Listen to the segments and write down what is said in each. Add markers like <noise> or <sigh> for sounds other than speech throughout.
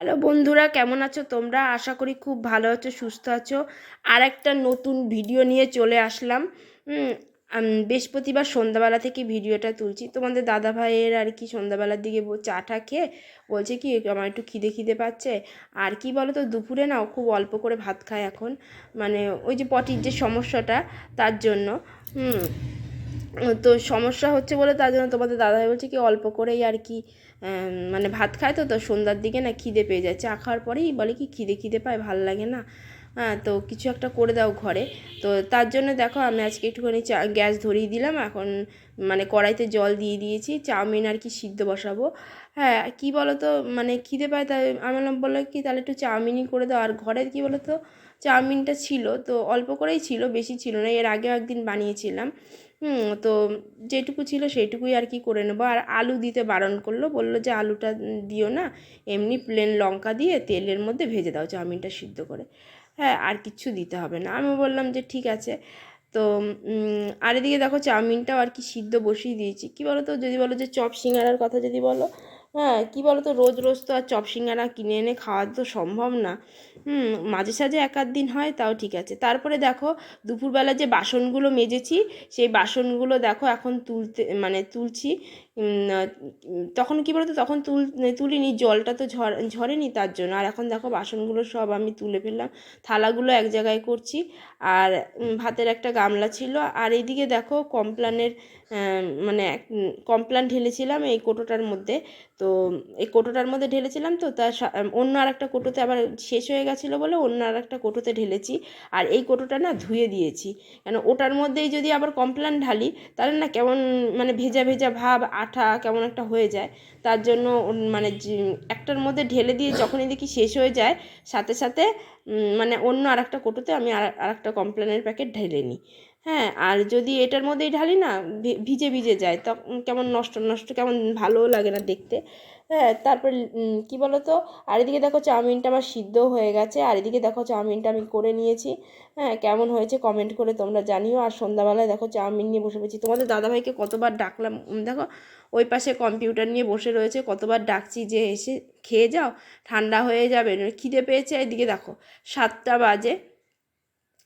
Hello বন্ধুরা, কেমন আছো তোমরা? আশা করি খুব ভালো আছো, সুস্থ আছো। আর একটা নতুন ভিডিও নিয়ে চলে আসলাম। বৃহস্পতিবার সন্ধ্যাবেলা থেকে ভিডিওটা তুলছি। তোমাদের দাদা ভাইয়ের আর কি সন্ধ্যাবেলার দিকে চা টা খেয়ে বলছে কি, আমার একটু খিদে খিদে পাচ্ছে। আর কি বলো তো দুপুরে না খুব অল্প করে ভাত খায় এখন। মানে ওই যে পটির যে সমস্যাটা, তার জন্য। হুম তো সমস্যা হচ্ছে বলে তার জন্য তোমাদের দাদাভাই বলছে কি অল্প করেই আর কি মানে ভাত খায় তো তো সন্ধ্যার দিকে না খিদে পেয়ে যায়। চা খাওয়ার পরেই বলে কি খিদে খিদে পায়, ভালো লাগে না। হ্যাঁ তো কিছু একটা করে দাও ঘরে। তো তার জন্য দেখো আমি আজকে একটুখানি চা, গ্যাস ধরিয়ে দিলাম। এখন মানে কড়াইতে জল দিয়ে দিয়েছি, চাউমিন আর কি সিদ্ধ বসাবো। হ্যাঁ কি বলো তো মানে খিদে পায় তাই আমি বললাম, বলল কি তাহলে একটু চাউমিনই করে দাও। আর ঘরে কি বলো তো চাউমিনটা ছিল, তো অল্প করেই ছিল, বেশি ছিল না, এর আগেও একদিন বানিয়েছিলাম। তো যেটুকু ছিল সেইটুকুই আর কি করে নেব। আর আলু দিতে বারণ করল, বলল যে আলুটা দিও না, এমনি প্লেন লঙ্কা দিয়ে তেলের মধ্যে ভেজে দাও চাউমিনটা সিদ্ধ করে। হ্যাঁ আর কিচ্ছু দিতে হবে না। আমি বললাম যে ঠিক আছে। তো আর এদিকে দেখো চাউমিনটাও আর কি সিদ্ধ বসিয়ে দিয়েছি। কী বলো তো? যদি বলো যে চপ সিঙ্গারার কথা যদি বলো। হ্যাঁ কী বলো তো রোজ রোজ তো আর চপ সিঙ্গারা কিনে এনে খাওয়া তো সম্ভব না। হুম, মাঝে সাঝে এক আধ দিন হয়, তাও ঠিক আছে। তারপরে দেখো, দুপুরবেলা যে বাসনগুলো মেজেছি, সেই বাসনগুলো দেখো এখন তুলতে মানে তুলছি। তখন কী বলতো? তখন তুল তুলিনি, জলটা তো ঝর, ঝরেনি তার জন্য। আর এখন দেখো বাসনগুলো সব আমি তুলে ফেললাম, থালাগুলো এক জায়গায় করছি। আর ভাতের একটা গামলা ছিল। আর এইদিকে দেখো কমপ্লানের মানে কমপ্লান ঢেলেছিলাম এই কোটোটার মধ্যে। তো এই কোটোটার মধ্যে ঢেলেছিলাম তো তার অন্য আর একটা কোটোতে আবার শেষ হয়ে গেছিল বলে অন্য আর একটা কোটোতে ঢেলেছি। আর এই কোটোটা না ধুয়ে দিয়েছি। কেন ওটার মধ্যেই যদি আবার কমপ্লান ঢালি, তাহলে না কেমন মানে ভেজা ভেজা ভাব আঠা কেমন একটা হয়ে যায়, তার জন্য মানে একটার মধ্যে ঢেলে দিয়ে যখনই দেখি শেষ হয়ে যায়, সাথে সাথে মানে অন্য আর একটা কোটোতে আমি আর একটা কমপ্লানের প্যাকেট ঢেলে নিই। হ্যাঁ আর যদি এটার মধ্যেই ঢালি না ভিজে ভিজে যায় তখন কেমন নষ্ট নষ্ট, কেমন ভালোও লাগে না দেখতে। হ্যাঁ তারপর কি বলো তো আর এদিকে দেখো চাউমিনটা আমার সিদ্ধ হয়ে গেছে, আর এদিকে দেখো চাউমিনটা আমি করে নিয়েছি। হ্যাঁ কেমন হয়েছে কমেন্ট করে তোমরা জানিও। আর সন্ধ্যাবেলায় দেখো চাউমিন নিয়ে বসে পেয়েছি তোমাদের দাদাভাইকে কতবার ডাকলাম দেখো ওই পাশে কম্পিউটার নিয়ে বসে রয়েছে, কতবার ডাকছি যে এসে খেয়ে যাও, ঠান্ডা হয়ে যাবে, খিদে পেয়েছে। এদিকে দেখো সাতটা বাজে।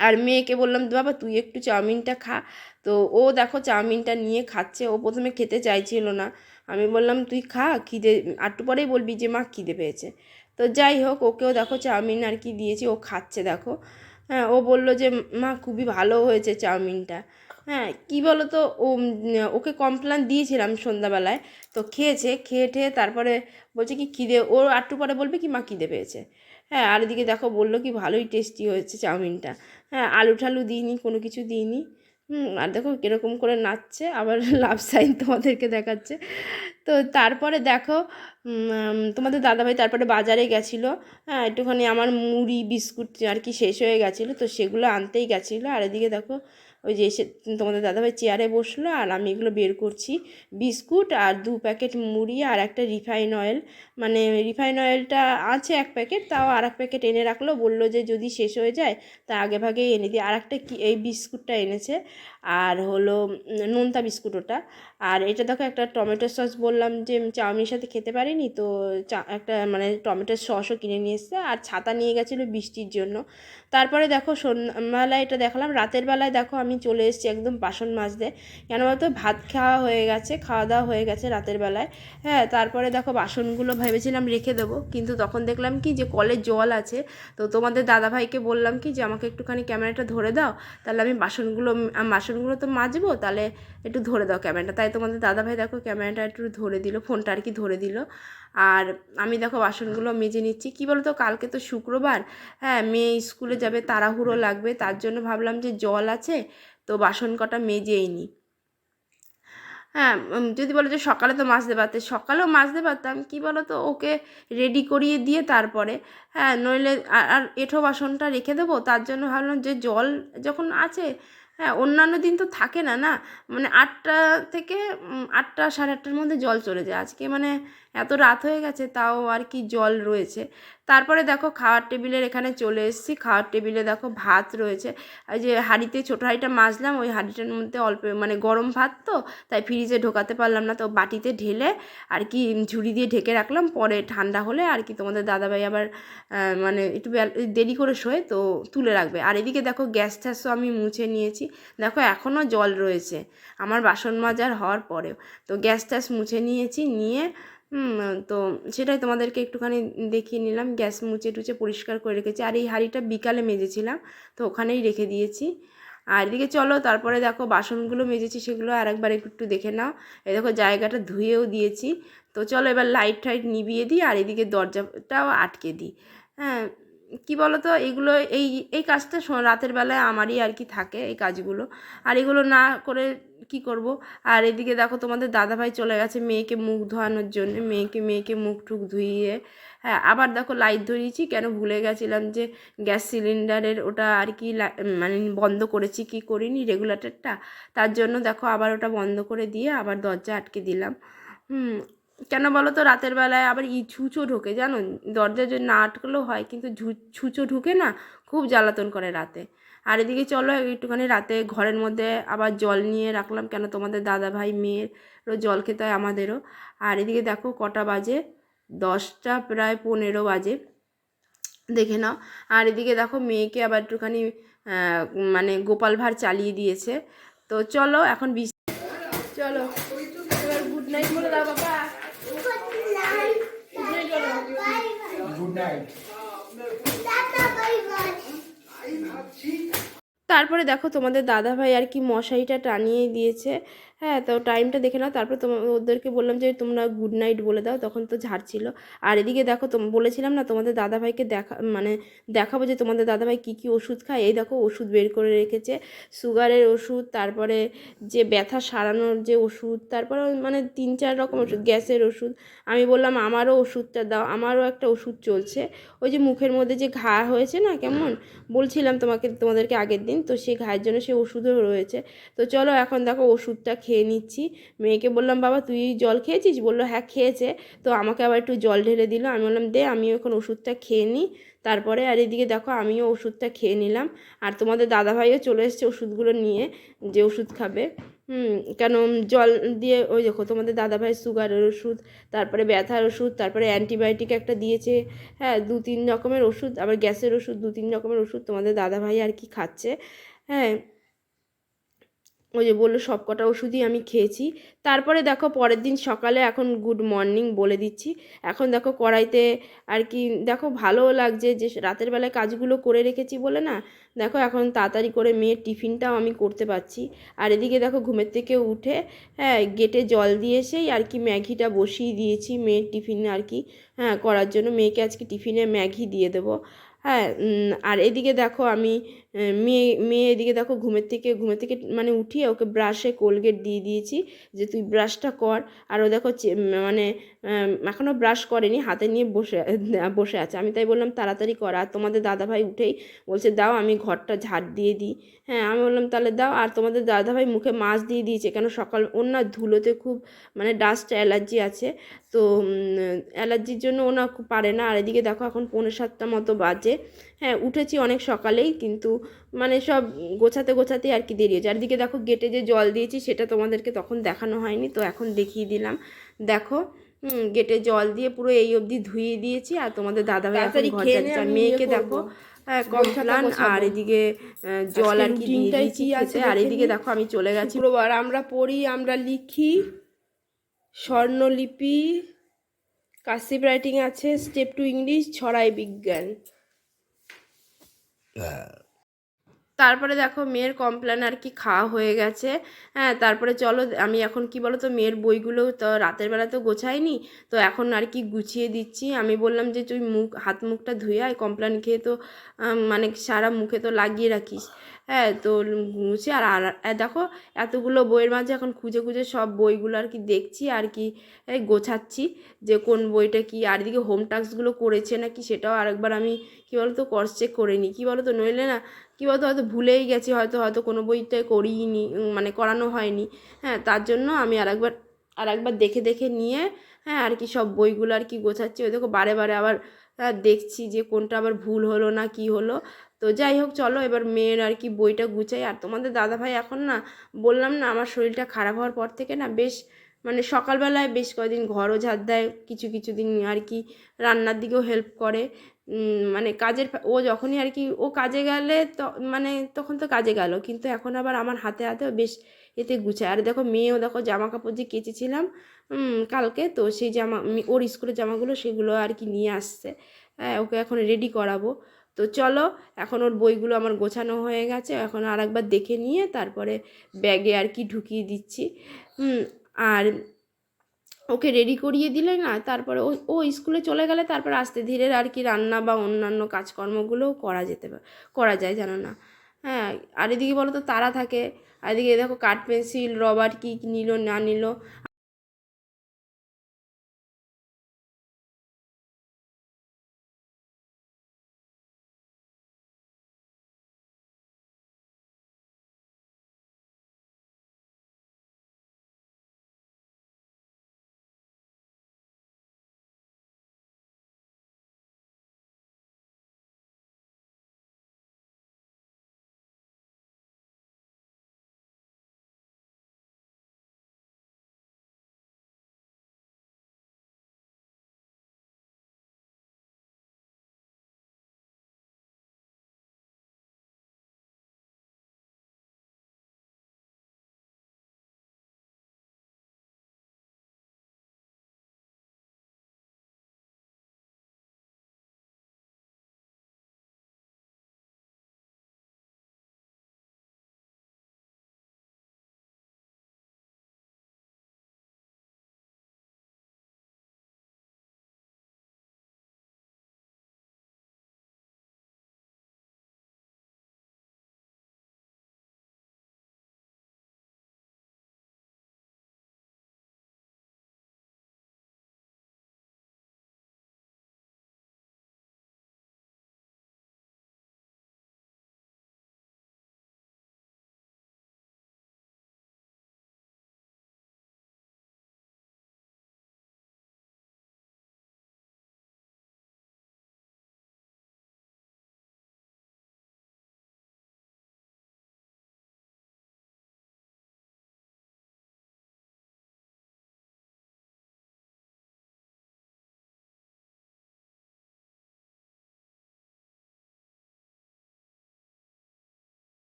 আর মেয়েকে বললাম বাবা, তুই একটু চাউমিনটা খা। তো ও দেখো চাউমিনটা নিয়ে খাচ্ছে। ও প্রথমে খেতে চাইছিল না। আমি বললাম, তুই খা, খিদে আটটু পরেই বলবি যে মা খিদে পেয়েছে। তো যাই হোক, ওকেও দেখো চাউমিন আর কি দিয়েছি, ও খাচ্ছে দেখো। হ্যাঁ ও বলল যে, মা, খুবই ভালো হয়েছে চাউমিনটা। হ্যাঁ কী বলো তো ও ওকে কমপ্লেন দিয়েছিলাম সন্ধ্যাবেলায়। তো খেয়েছে, খেয়ে টেয়ে তারপরে বলছে কি খিদে ওর একটু পরে বলবে কি মা খিদে পেয়েছে। হ্যাঁ আর এদিকে দেখো বলল কি ভালোই টেস্টি হয়েছে চাউমিনটা। হ্যাঁ আলু ঠালু দিইনি, কোনো কিছু দিইনি। হুম, আর দেখো কীরকম করে নাচছে, আবার <laughs> লাভ সাইন তোমাদেরকে দেখাচ্ছে। তো তারপরে দেখো তোমাদের দাদাভাই তারপরে বাজারে গেছিল। হ্যাঁ একটুখানি আমার মুড়ি, বিস্কুট আর কি শেষ হয়ে গেছিল, তো সেগুলো আনতেই গেছিল। আর এদিকে দেখো ওই যে এসে তোমাদের দাদাভাই চেয়ারে বসল আর আমি এগুলো বের করছি। বিস্কুট আর দু প্যাকেট মুড়ি আর একটা রিফাইন অয়েল। মানে রিফাইন অয়েলটা আছে এক প্যাকেট, তাও আর এক প্যাকেট এনে রাখল। বলল যে যদি শেষ হয়ে যায়, তা আগে ভাগেই এনে দিই। আর একটা কি, এই বিস্কুটটা এনেছে। আর হলো নোনতা বিস্কুট ওটা। আর এটা দেখো একটা টমেটো সস বললাম যে চাউমিনের সাথে খেতে পারিনি, তো চা, একটা মানে টমেটোর সসও কিনে নিয়ে এসছে আর ছাতা নিয়ে গেছিল বৃষ্টির জন্য। তারপরে দেখো সন্ধ্যাবেলায় এটা দেখালাম, রাতের বেলায় দেখো আমি চলে এসেছি একদম বাসন মাজতে। কেন বলতো? ভাত খাওয়া হয়ে গেছে, খাওয়া দাওয়া হয়ে গেছে রাতের বেলায়। হ্যাঁ তারপরে দেখো বাসনগুলো ভেবেছিলাম রেখে দেবো, কিন্তু তখন দেখলাম কি যে কলে জল আছে। তো তোমাদের দাদাভাইকে বললাম কি যে আমাকে একটুখানি ক্যামেরাটা ধরে দাও, তাহলে আমি বাসনগুলো বাসনগুলো তো মাজবো, তাহলে একটু ধরে দাও ক্যামেরাটা। তাই তোমাদের দাদাভাই দেখো ক্যামেরাটা একটু ধরে দিল, ফোনটা আর কি ধরে দিল। আর আমি দেখো বাসনগুলো মেজে নিচ্ছি। কী বলো তো কালকে তো শুক্রবার। হ্যাঁ মেয়ে স্কুলে যাবে, তাড়াহুড়ো লাগবে। তার জন্য ভাবলাম যে জল আছে, তো বাসন কটা মেজেই নিই হ্যাঁ যদি বলো যে সকালে তো মাছ মাজতে পারতে সকালেও মাজতে পারতাম কী বলো তো ওকে রেডি করিয়ে দিয়ে তারপরে হ্যাঁ নইলে আর এঁঠো বাসনটা রেখে দেবো। তার জন্য ভাবলাম যে জল যখন আছে হ্যাঁ অন্যান্য দিন তো থাকে না না? মানে আটটা থেকে আটটা সাড়ে আটটার মধ্যে জল চলে যায়। আজকে মানে এত রাত হয়ে গেছে, তাও আর কি জল রয়েছে। তারপরে দেখো খাওয়ার টেবিলের এখানে চলে এসেছি। খাওয়ার টেবিলে দেখো ভাত রয়েছে। এই যে হাঁড়িতে ছোটো হাঁড়িটা মাজলাম, ওই হাঁড়িটার মধ্যে অল্প মানে গরম ভাত তো, তাই ফ্রিজে ঢোকাতে পারলাম না। তো বাটিতে ঢেলে আর কি ঝুড়ি দিয়ে ঢেকে রাখলাম। পরে ঠান্ডা হলে আর কি তোমাদের দাদাভাই আবার মানে একটু দেরি করে শোয় তো তুলে রাখবে। আর এদিকে দেখো গ্যাস ট্যাসও আমি মুছে নিয়েছি। দেখো এখনও জল রয়েছে। আমার বাসন মাজার হওয়ার পরেও। তো গ্যাস ট্যাস মুছে নিয়েছি, নিয়ে তো সেটাই তোমাদেরকে একটুখানি দেখিয়ে নিলাম। গ্যাস মুছে টুচে পরিষ্কার করে রেখেছি। আর এই হাঁড়িটা বিকালে মেজেছিলাম, তো ওখানেই রেখে দিয়েছি। আর এদিকে চলো, তারপরে দেখো, বাসনগুলো মেজেছি, সেগুলো আর একবার একটু দেখে নাও। এই দেখো, জায়গাটা ধুয়েও দিয়েছি। তো চলো, এবার লাইট টাইট নিভিয়ে দিই, আর এদিকে দরজাটাও আটকে দিই। হ্যাঁ কী বলো তো এগুলো এই এই কাজটা রাতের বেলায় আমারই আর কি থাকে এই কাজগুলো। আর এগুলো না করে কি করব? আর এদিকে দেখো তোমাদের দাদাভাই চলে গেছে মেয়েকে মুখ ধোয়ানোর জন্য। মেয়েকে মেয়েকে মুখ টুক ধুইয়ে হ্যাঁ আবার দেখো লাইট ধরিয়েছি। কেন ভুলে গেছিলাম যে গ্যাস সিলিন্ডারের ওটা আর কি মানে বন্ধ করেছি, কি করিনি রেগুলেটরটা তার জন্য দেখো আবার ওটা বন্ধ করে দিয়ে আবার দরজা আটকে দিলাম। হুম কেন বলো তো রাতের বেলায় আবার ই ছুঁচো ঢোকে, জানো? দরজা যদি না আটকলেও হয়, কিন্তু ছুঁচো ঢুকে না, খুব জ্বালাতন করে রাতে। আর এদিকে চলো, একটুখানি রাতে ঘরের মধ্যে আবার জল নিয়ে রাখলাম, কেন তোমাদের দাদা ভাই মেয়েরও জল খেতে হয়, আমাদেরও। আর এদিকে দেখো, কটা বাজে? দশটা প্রায় পনেরো বাজে। দেখে নাও। আর এদিকে দেখো, মেয়েকে আবার একটুখানি মানে গোপাল ভাঁড় চালিয়ে দিয়েছে। তো চলো, এখন এবার গুড নাইট বলে দাও বাবা। গুড নাইট তারপরে দেখো তোমাদের দাদা ভাই আর কি মশারিটা টানিয়ে দিয়েছে। হ্যাঁ তো টাইমটা দেখে নাও। তারপর তোমার ওদেরকে বললাম যে, তোমরা গুড নাইট বলে দাও। তখন তো ঝাড়ছিল আর এদিকে দেখো, তোম, বলেছিলাম না, তোমাদের দাদাভাইকে দেখা মানে দেখাবো যে, তোমাদের দাদাভাই কী কী ওষুধ খায়। এই দেখো, ওষুধ বের করে রেখেছে। সুগারের ওষুধ, তারপরে যে ব্যথা সারানোর যে ওষুধ, তারপরে মানে তিন, চার রকম ওষুধ, গ্যাসের ওষুধ। আমি বললাম, আমারও ওষুধটা দাও, আমারও একটা ওষুধ চলছে। ওই যে মুখের মধ্যে যে ঘা হয়েছে না, কেমন? বলছিলাম তোমাকে, তোমাদেরকে আগের দিন। তো সেই ঘায়ের জন্য সেই ওষুধও রয়েছে। তো চলো, এখন দেখো ওষুধটা খেয়ে নিচ্ছি। মেয়েকে বললাম, বাবা, তুই জল খেয়েছিস? বলল হ্যাঁ খেয়েছে। তো আমাকে আবার একটু জল ঢেলে দিল। আমি বললাম, দে, আমিও এখন ওষুধটা খেয়ে নিই। তারপরে আর এদিকে দেখো, আমিও ওষুধটা খেয়ে নিলাম। আর তোমাদের দাদাভাইও চলে এসছে ওষুধগুলো নিয়ে, যে ওষুধ খাবে। হুম, কেন জল দিয়ে, ওই দেখো, তোমাদের দাদাভাই সুগারের ওষুধ, তারপরে ব্যথার ওষুধ, তারপরে অ্যান্টিবায়োটিক একটা দিয়েছে। হ্যাঁ দু তিন রকমের ওষুধ, আবার গ্যাসের ওষুধ, দু তিন রকমের ওষুধ তোমাদের দাদাভাই আর কি খাচ্ছে। হ্যাঁ ওই যে বলল সব কটা ওষুধই আমি খেয়েছি। তারপরে দেখো পরের দিন সকালে এখন গুড মর্নিং বলে দিচ্ছি। এখন দেখো কড়াইতে আর কি, দেখো ভালোও লাগছে যে রাতের বেলায় কাজগুলো করে রেখেছি বলে না, দেখো এখন তাড়াতাড়ি করে মেয়ের টিফিনটাও আমি করতে পারছি। আর এদিকে দেখো ঘুমের থেকে উঠে হ্যাঁ গেটে জল দিয়ে এসেই আর কি ম্যাগিটা বসিয়ে দিয়েছি মেয়ের টিফিনে আর কি। হ্যাঁ করার জন্য মেয়েকে আজকে টিফিনে ম্যাগি দিয়ে দেবো। হ্যাঁ আর এদিকে দেখো আমি মেয়ে মেয়ে এদিকে দেখো ঘুমের থেকে ঘুমের থেকে মানে উঠিয়ে ওকে ব্রাশে কোলগেট দিয়ে দিয়েছি যে তুই ব্রাশটা কর। আর ও দেখো মানে এখনও ব্রাশ করেনি, হাতে নিয়ে বসে বসে আছে। আমি তাই বললাম, তাড়াতাড়ি কর, আর তোমাদের দাদাভাই উঠেই বলছে, দাও, আমি ঘরটা ঝাড় দিয়ে দিই। হ্যাঁ আমি বললাম, তাহলে দাও, আর তোমাদের দাদাভাই মুখে মাছ দিয়ে দিয়েছে। কেন সকাল না ধুলোতে খুব মানে ডাস্ট অ্যালার্জি আছে। তো অ্যালার্জির জন্য ও না পারে না। আর এদিকে দেখো এখন পৌনে সাতটা মতো বাজে। হ্যাঁ উঠেছি অনেক সকালেই, কিন্তু মানে সব গোছাতে গোছাতে আর কি দেরি হয়েছে। আর এদিকে দেখো গেটে যে জল দিয়েছি সেটা তোমাদেরকে তখন দেখানো হয়নি তো এখন দেখিয়ে দিলাম। দেখো হুম, গেটে জল দিয়ে পুরো এই অবধি ধুয়ে দিয়েছি আর তোমাদের দাদাভাই এখন ঘর যাচ্ছে। আর মেয়েকে ইয়ে দেখো। হ্যাঁ আর এদিকে আহ, জল আর কি দিয়ে দিয়েছি আছে আর এদিকে দেখো আমি চলে গেছি। শুক্রবার আমরা পড়ি আমরা লিখি। স্বর্ণলিপি কাসিপ রাইটিং আছে স্টেপ টু ইংলিশ ছড়াই বিজ্ঞান। তারপরে দেখো মেয়ের কমপ্লেন আর কি খাওয়া হয়ে গেছে। হ্যাঁ তারপরে চলো, আমি এখন কি বলো তো মেয়ের বইগুলো তো রাতের বেলা তো গোছাইনি, তো এখন আর কি গুছিয়ে দিচ্ছি। আমি বললাম যে তুই মুখ, হাত মুখটা ধুয়ে আয় কমপ্লেন খেয়ে তো মানে সারা মুখে তো লাগিয়ে রাখিস। হ্যাঁ তো গুছিয়ে আর আর আর দেখো এতগুলো বইয়ের মাঝে এখন খুঁজে খুঁজে সব বইগুলো আর কি দেখছি আর কি গোছাচ্ছি যে কোন বইটা কি আর এদিকে হোম টাস্কগুলো করেছে নাকি সেটাও আরেকবার আমি কী বলো তো ক্রস চেক করে নিই। কী বলো তো নইলে না কী বলতো হয়তো ভুলেই গেছি, হয়তো হয়তো কোনো বইটা করিনি মানে করানো হয়নি। হ্যাঁ তার জন্য আমি আরেকবার আরেকবার দেখে দেখে নিয়ে হ্যাঁ আর কি সব বইগুলো আর কি গোছাচ্ছি। ওই দেখো বারে বারে আবার দেখছি যে কোনটা আবার ভুল হলো না কি হলো। তো যাই হোক চলো এবার মেয়ের আর কি বইটা গুছাই। আর তোমাদের দাদাভাই এখন না, বললাম না, আমার শরীরটা খারাপ হওয়ার পর থেকে না বেশ মানে সকালবেলায় বেশ কয়েকদিন ঘরও ঝাড় দেয়, কিছু কিছু দিন আর কি রান্নার দিকেও হেল্প করে। মানে কাজের ও যখনই আর কি, ও কাজে গেলে তো মানে তখন তো কাজে গেল, কিন্তু এখন আবার আমার হাতে, হাতেও বেশ এতে গুছায়। আর দেখো, মেয়েও দেখো জামা কাপড় যে কেচেছিলাম কালকে, তো সেই জামা ওর স্কুলের জামাগুলো সেগুলো আর কি নিয়ে আসছে। হ্যাঁ ওকে এখন রেডি করাবো। তো চলো, এখন ওর বইগুলো আমার গোছানো হয়ে গেছে, এখন আর একবার দেখে নিয়ে তারপরে ব্যাগে আর কি ঢুকিয়ে দিচ্ছি। আর ওকে রেডি করিয়ে দিলে না, তারপরে ও ও স্কুলে চলে গেলে তারপর আস্তে ধীরে আর কি রান্না বা অন্যান্য কাজকর্মগুলোও করা যেতে করা যায় জানো না। হ্যাঁ আর এদিকে বলো তো তারা থাকে, আর এদিকে দেখো কাঠ, পেন্সিল, রবার কী নিল না নিল